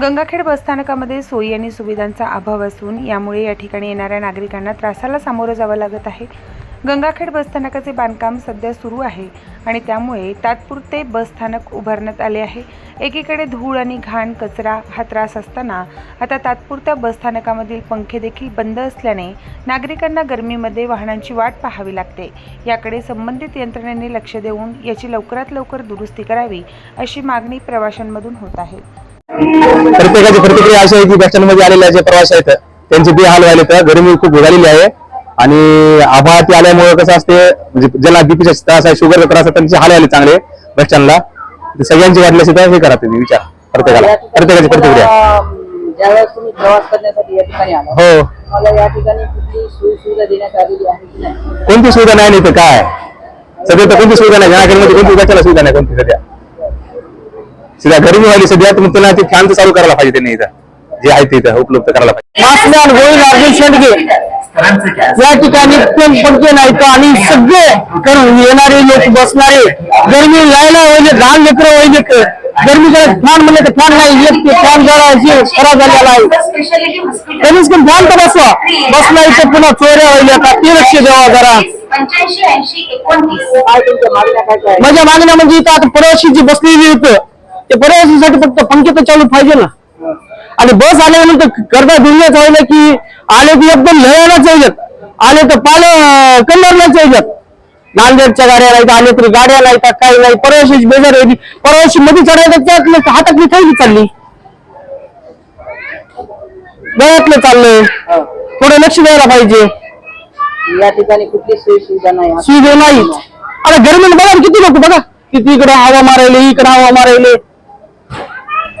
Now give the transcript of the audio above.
गंगाखेड बसस्थानकामध्ये सोयी आणि सुविधांचा अभाव असून यामुळे या ठिकाणी येणाऱ्या नागरिकांना त्रासाला सामोरं जावं लागत आहे. गंगाखेड बसस्थानकाचे बांधकाम सध्या सुरू आहे आणि त्यामुळे तात्पुरते बसस्थानक उभारण्यात आले आहे. एकीकडे धूळ आणि घाण कचरा हा त्रास असताना आता तात्पुरत्या बसस्थानकामधील पंखे देखील बंद असल्याने नागरिकांना गरमीमध्ये वाहनांची वाट पाहावी लागते. याकडे संबंधित यंत्रणेने लक्ष देऊन याची लवकरात लवकर दुरुस्ती करावी अशी मागणी प्रवाशांमधून होत आहे. प्रत्येकाची प्रतिक्रिया अशी आहे की बस स्टँडमध्ये आलेले जे प्रवासी आहेत त्यांचे बेहाल व्हायले तर गरमी खूप झालेली आहे. आणि आभाळाती आल्यामुळे कसं असते म्हणजे ज्याला बीपीचा त्रास आहे शुगरचा त्रास आहे त्यांचे हाल आले चांगले बस स्टँडला ते सगळ्यांची वाटली सुद्धा हे करा तुम्ही विचार प्रत्येकाला. प्रत्येकाची प्रतिक्रिया. ज्यावेळेस तुम्ही प्रवास करण्यासाठी या ठिकाणी आला हो. मला या ठिकाणी कुठली सोयी सुविधा देण्यात आलेली आहे की नाही? कोणती सुविधा नाही नाही तर काय? सध्या तर कोणती सुविधा नाही जनाखेडमध्ये कोणती सुविधा नाही कोणती सध्या? सध्या गरमी व्हायली सध्या मग त्यांना ते फॅन तर चालू करायला पाहिजे त्यांनी इथं. जे आहे ते इथं उपलब्ध करायला पाहिजे. या ठिकाणी कोण पडते नाहीत आणि सगळे करून येणारे लोक बसणारे गरमी यायला होईल लहान लेकर होईल गरमीकडे फॅन म्हणले तर फॅन नाही येत फॅन जरा खराब झालेला आहे. कमीच कमी फॅन तर बसवा. बसला इथं पुन्हा चोऱ्या होईल का ते लक्ष द्यावा जरा? माझ्या मागण्या म्हणजे इथं आता जी बसलेली होतं ते प्रवासीसाठी फक्त पंखे तर चालू पाहिजे ना. आणि बस आल्यानंतर करता दुनियाच होईल की आले की एकदम लढायलाच येतात आले तर पाल कल्लरलाच येतात नांदेडच्या गाड्या नाहीत आले तरी गाड्या नाहीत काही नाही. प्रवासी बेजार होती. प्रवासी मध्ये चढायचं त्यातलं हातातली थैली चालली. गळ्यातलं चाललंय. थोडं लक्ष द्यायला पाहिजे. या ठिकाणी कुठली सोयी सुविधा नाही. सुविधा नाही आता गरमीला बघा किती लोक बघा. किती इकडे हवा मारायले इकडे हवा मारायले.